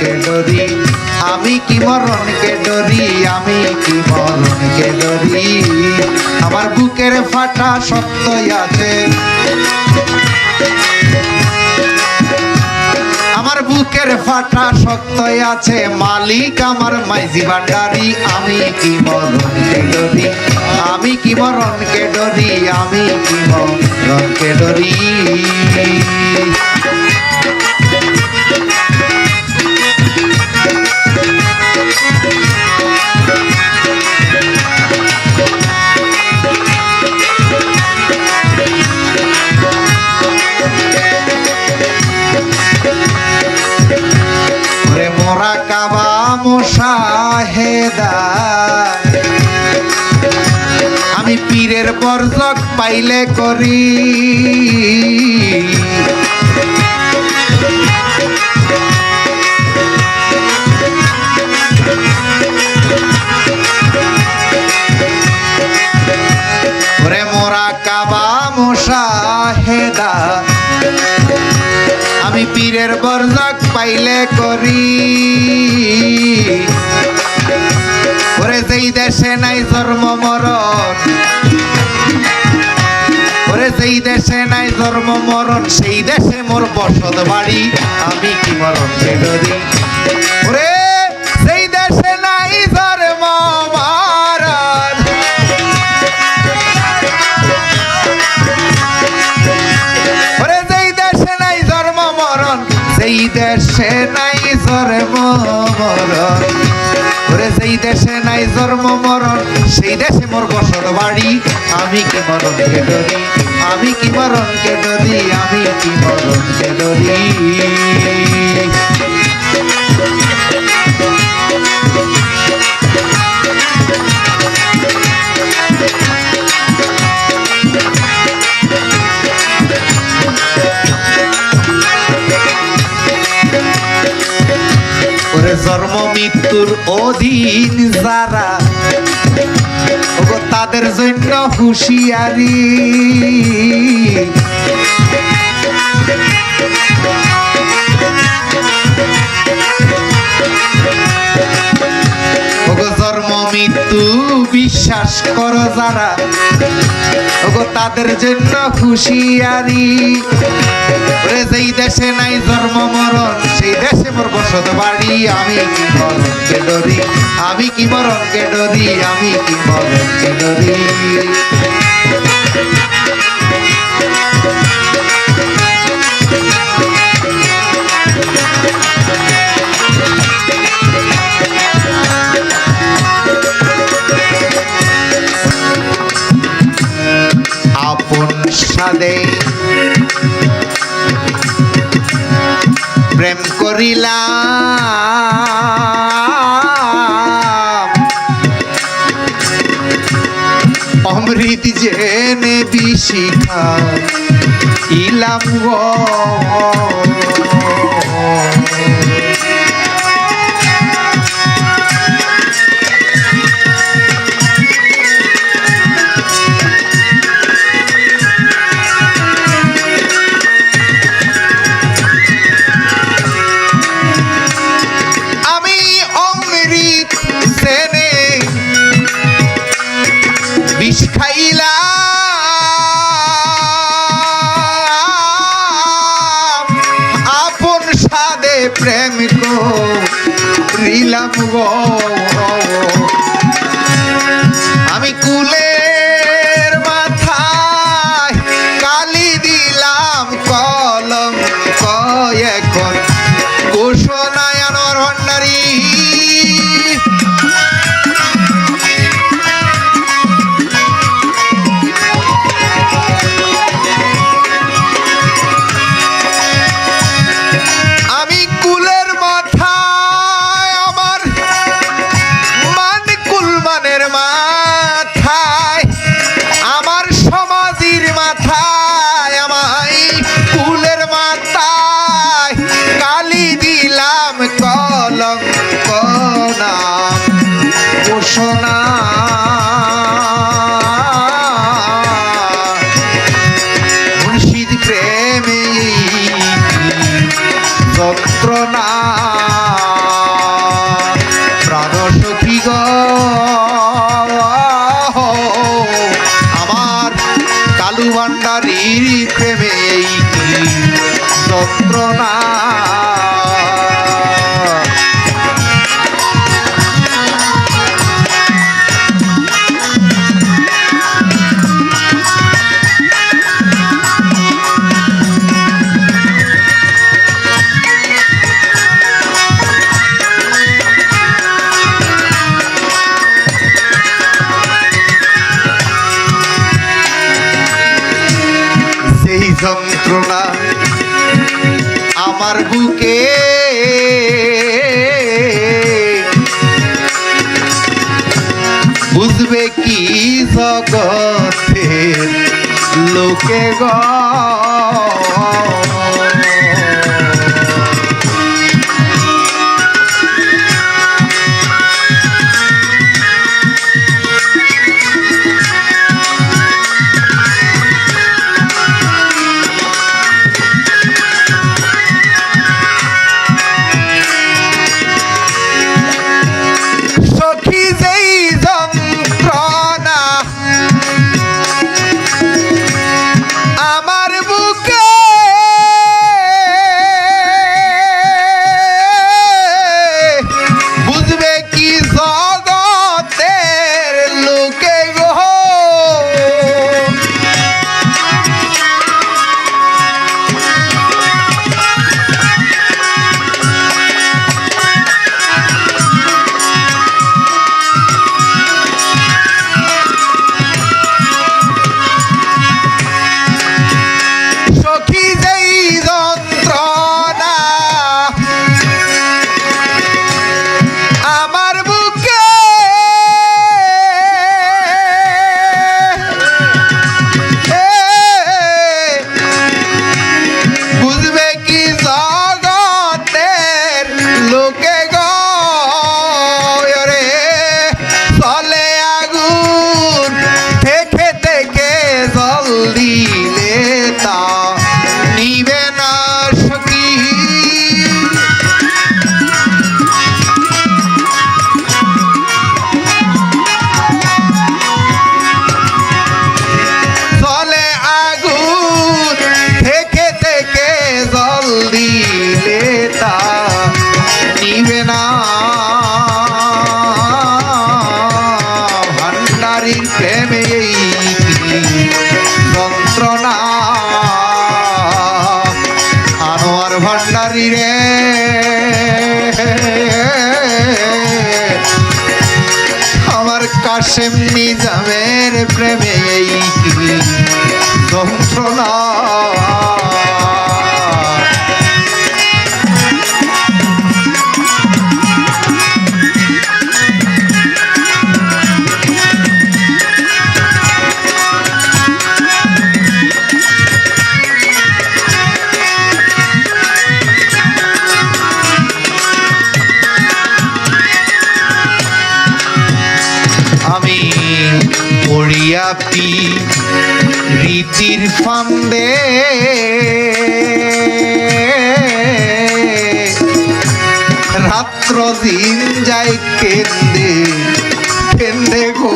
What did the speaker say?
মরণকে ডরি আমি কি মরণকে ডরি আমি কি মরণকে ডরি আমার বুকের ফাটা সত্যই আছে। আমার বুকের ফাটা শক্তই আছে। মালিক আমার মাইজি ভান্ডারি আমি কি মরণকে ডরি আমি কি মরণকে ডরি আমি কি মরণকে ডরি মোশাহেদা আমি পীরের বরজক পাইলে করি। আমি পীরের বরজক পাইলে করি। দেশে নাই জন্ম মরণ। ওরে যেই দেশে নাই জন্ম মরণ, সেই দেশে মোর বসত বাড়ি, আমি কি মরণকে ডরি ওরে সেই দেশে নাই মরণ। ওরে যেই দেশে নাই জন্ম মরণ সেই দেশে নাই জন্ম মরণ। ওরে যেই দেশে নাই জন্ম মরণ, সেই দেশে মোর বসত বাড়ি। আমি কি মরণ কে ডরি আমি কি মরণ কে ডরি আমি কি মরণ কে ডরি মৃত্যুর অধীন যারা তাদের জন্য হুঁশিয়ারি। করো যারা। ওগো, তাদের জন্য খুশিয়ারি ওরে, যেই দেশে নাই জন্ম, মরণ, সেই দেশে মোর বসত বাড়ি, আমি কি মরণকে ডরি? আমি কি মরণকে ডরি? আমি কি মরণকে ডরি? করিলাম অমৃত জেনে বিশিখা ইলাম গো। প্রেম গো। রিলাম আমি কুলের মাথায় কালি দিলাম কলম কুলের মাথায় আমার মান মাথায়, আমার সমাজের মাথায় আমায় কুলের মাথায় কালি দিলাম কলম নাম, ঘোষণা আমার বুকে। বুঝবে কি জগতের লোকে গা? যন্ত্রণা আমি পাখির ফান্দে। রাত্র দিন যায় কেন্দে কেন্দে গো।